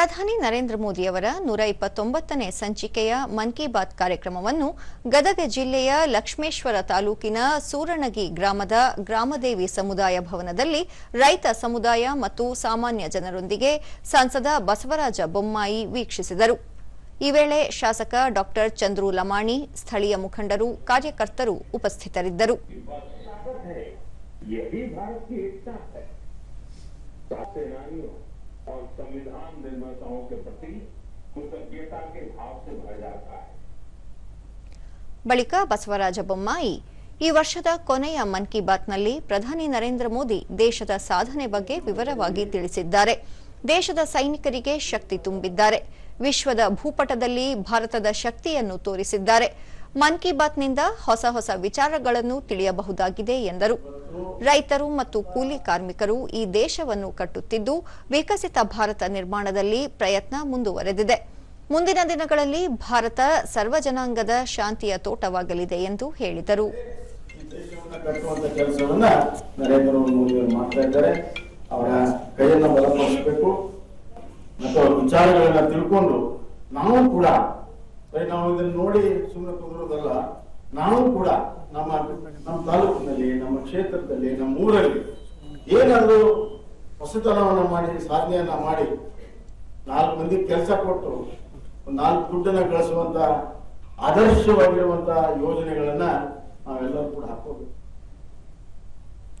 ಪ್ರಧಾನಿ ನರೇಂದ್ರ ಮೋದಿಯವರ ನೂರ ಇಪ್ಪತ್ತೊಂಬತ್ತನೇ ಸಂಚಿಕೆಯ ಮನ್ ಕಿ ಬಾತ್ ಕಾರ್ಯಕ್ರಮವನ್ನು ಗದಗ ಜಿಲ್ಲೆಯ ಲಕ್ಷ್ಮೇಶ್ವರ ತಾಲೂಕಿನ ಸೂರಣಗಿ ಗ್ರಾಮದ ಗ್ರಾಮದೇವಿ ಸಮುದಾಯ ಭವನದಲ್ಲಿ ರೈತ ಸಮುದಾಯ ಮತ್ತು ಸಾಮಾನ್ಯ ಜನರೊಂದಿಗೆ ಸಂಸದ ಬಸವರಾಜ ಬೊಮ್ಮಾಯಿ ವೀಕ್ಷಿಸಿದರು. ಈ ವೇಳೆ ಶಾಸಕ ಡಾಕ್ಟರ್ ಚಂದ್ರು ಲಮಾಣಿ, ಸ್ಥಳೀಯ ಮುಖಂಡರು, ಕಾರ್ಯಕರ್ತರು ಉಪಸ್ಥಿತರಿದ್ದರು. ताकत है यही भारत की एकता है सेनानियों और संविधान निर्माताओं के प्रति कृतज्ञता के भाव से भर जाता है ಬಳಿಕ ಬಸವರಾಜ ಬೊಮ್ಮಾಯಿ ಈ ವರ್ಷದ ಕೊನೆಯ ಮನ್ ಕಿ ಬಾತ್ನಲ್ಲಿ ಪ್ರಧಾನಿ ನರೇಂದ್ರ ಮೋದಿ ದೇಶದ ಸಾಧನೆ ಬಗ್ಗೆ ವಿವರವಾಗಿ ತಿಳಿಸಿದ್ದಾರೆ ದೇಶದ ಸೈನಿಕರಿಗೆ ಶಕ್ತಿ ತುಂಬಿದ್ದಾರೆ ವಿಶ್ವದ ಭೂಪಟದಲ್ಲಿ ಭಾರತದ ಶಕ್ತಿಯನ್ನು ತೋರಿಸಿದ್ದಾರೆ ಮನ್ ಕಿ ಬಾತ್ನಿಂದ ಹೊಸ ಹೊಸ ವಿಚಾರಗಳನ್ನು ತಿಳಿಯಬಹುದಾಗಿದೆ ಎಂದರು ರೈತರು ಮತ್ತು ಕೂಲಿ ಕಾರ್ಮಿಕರು ಈ ದೇಶವನ್ನು ಕಟ್ಟುತ್ತಿದ್ದು, ವಿಕಸಿತ ಭಾರತ ನಿರ್ಮಾಣದಲ್ಲಿ ಪ್ರಯತ್ನ ಮುಂದುವರೆದಿದೆ. ಮುಂದಿನ ದಿನಗಳಲ್ಲಿ ಭಾರತ ಸರ್ವಜನಾಂಗದ ಶಾಂತಿಯ ತೋಟವಾಗಲಿದೆ ಎಂದು ಹೇಳಿದರು. ಅವರು ಕೈಯನ್ನ ಬಲಪಡಿಸಬೇಕು. ಮತ್ತು ಅವರ ವಿಚಾರಗಳನ್ನ ತಿಳ್ಕೊಂಡು ನಾವು ಕೂಡ ನಾವು ಇದನ್ನ ನೋಡಿ ಸುಮ್ಮನೆ ಕುಂದಿರೋದಲ್ಲ ನಾವು ಕೂಡ ನಮ್ಮ ನಮ್ಮ ತಾಲೂಕಿನಲ್ಲಿ, ನಮ್ಮ ಕ್ಷೇತ್ರದಲ್ಲಿ, ನಮ್ಮ ಊರಲ್ಲಿ ಏನಾದರೂ ಹೊಸತನವನ್ನು ಮಾಡಿ, ಸಾಧನೆಯನ್ನ ಮಾಡಿ ನಾಲ್ಕು ಮಂದಿ ಕೆಲಸ ಕೊಟ್ಟು ನಾಲ್ಕು ದುಡ್ಡನ್ನ ಗಳಿಸುವಂತ ಆದರ್ಶವಾಗಿರುವಂತಹ ಯೋಜನೆಗಳನ್ನ ನಾವೆಲ್ಲರೂ ಕೂಡ ಹಾಕೋಬೇಕು